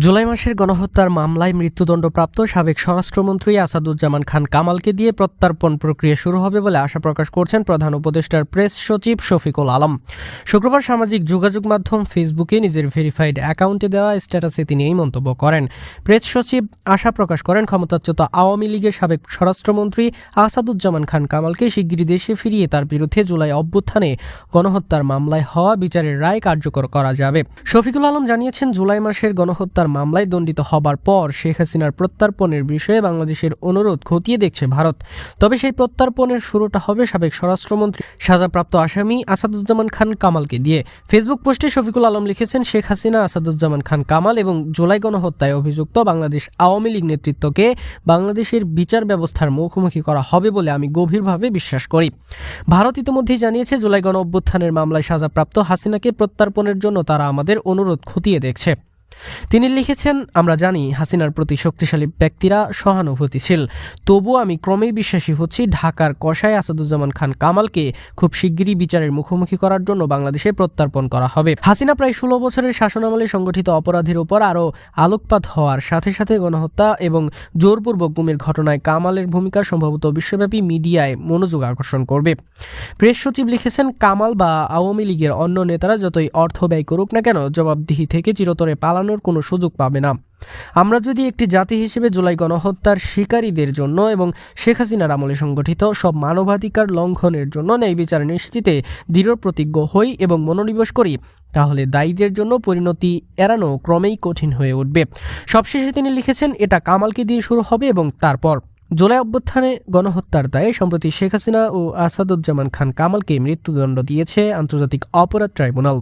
জুলাই মাসের গণহত্যার মামলায় মৃত্যুদণ্ডপ্রাপ্ত সাবেক স্বরাষ্ট্রমন্ত্রী আসাদুজ্জামান খান কামালকে দিয়ে প্রত্যার্পণ প্রক্রিয়া শুরু হবে বলে আশা প্রকাশ করছেন প্রধান উপদেষ্টার প্রেস সচিব শফিকুল আলম। শুক্রবার সামাজিক যোগাযোগ মাধ্যম ফেসবুকে নিজের ভেরিফাইড অ্যাকাউন্টে দেওয়া স্ট্যাটাসে তিনি এই মন্তব্য করেন। প্রেস সচিব আশা প্রকাশ করেন, ক্ষমতাচ্যুত আওয়ামী লীগের সাবেক স্বরাষ্ট্রমন্ত্রী আসাদুজ্জামান খান কামালকে শিগগিরই দেশে ফিরিয়ে তার বিরুদ্ধে জুলাই অভ্যুত্থানে গণহত্যার মামলায় হওয়া বিচারের রায় কার্যকর করা যাবে। শফিকুল আলম জানিয়েছেন, জুলাই মাসের গণহত্যার মামলায় দণ্ডিত হবার পর শেখ হাসিনার প্রত্যার্পণের বিষয়ে বাংলাদেশের অনুরোধ খতিয়ে দেখছে ভারত। তবে সেই প্রত্যার্পণের শুরুটা হবে সাবেক স্বরাষ্ট্রমন্ত্রী সাজাপ্রাপ্ত আসামি আসাদুজ্জামান খান কামালকে দিয়ে। ফেসবুক পোস্টে শফিকুল আলম লিখেছেন, শেখ হাসিনা, আসাদুজ্জামান খান, কামাল এবং জুলাই গণহত্যায় অভিযুক্ত বাংলাদেশ আওয়ামী লীগ নেতৃত্বকে বাংলাদেশের বিচার ব্যবস্থার মুখোমুখি করা হবে বলে আমি গভীরভাবে বিশ্বাস করি। ভারত ইতিমধ্যেই জানিয়েছে, জুলাই গণ অভ্যুত্থানের মামলায় সাজাপ্রাপ্ত হাসিনাকে প্রত্যার্পণের জন্য তারা আমাদের অনুরোধ খতিয়ে দেখছে। তিনি লিখেছেন, আমরা জানি হাসিনার প্রতি শক্তিশালী ব্যক্তিরা সহানুভূতিশীল। তবুও আমি ক্রমেই বিশ্বাসী হচ্ছি ঢাকার কষায় আসাদুজ্জামান খান কামালকে খুব শিগগিরই বিচারের মুখোমুখি করার জন্য বাংলাদেশে প্রত্যার্পণ করা হবে। হাসিনা প্রায় ষোলো বছরের শাসনামলে সংগঠিত অপরাধের উপর আরও আলোকপাত হওয়ার সাথে সাথে গণহত্যা এবং জোরপূর্বক গুমের ঘটনায় কামালের ভূমিকা সম্ভবত বিশ্বব্যাপী মিডিয়ায় মনোযোগ আকর্ষণ করবে। প্রেস সচিব লিখেছেন, কামাল বা আওয়ামী লীগের অন্য নেতারা যতই অর্থ ব্যয় করুক না কেন, জবাবদিহি থেকে চিরতরে পালানোর কোনো সুযোগ পাবে না। আমরা যদি একটি জাতি হিসেবে জুলাই গণহত্যার শিকারীদের জন্য এবং শেখ হাসিনার আমলে সংগঠিত সব মানবাধিকার লঙ্ঘনের জন্য ন্যায় বিচার নিশ্চিতে দৃঢ় প্রতিজ্ঞ হই এবং মনোনিবেশ করি, তাহলে দায়ীদের জন্য পরিণতি এড়ানো ক্রমেই কঠিন হয়ে উঠবে। সবশেষে তিনি লিখেছেন, এটা কামালকে দিয়ে শুরু হবে এবং তারপর। জুলাই অভ্যুত্থানে গণহত্যার দায়ে সম্প্রতি শেখ হাসিনা ও আসাদুজ্জামান খান কামালকে মৃত্যুদণ্ড দিয়েছে আন্তর্জাতিক অপরাধ ট্রাইব্যুনাল।